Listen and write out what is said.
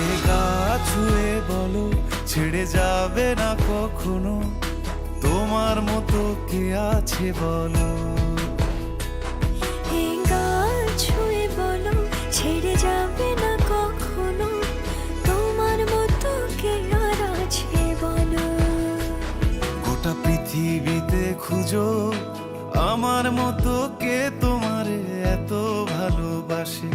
এ গা ছুঁয়ে বলো ছেড়ে যাবে না কখনো। তোমার মতো কে আছে বলো? ছুঁয়ে বলো ছেড়ে যাবে না কখনো। তোমার মতো কে আর আছে বলো? গোটা পৃথিবীতে খুঁজো আমার মতো কে তোমারে এত ভালোবাসে?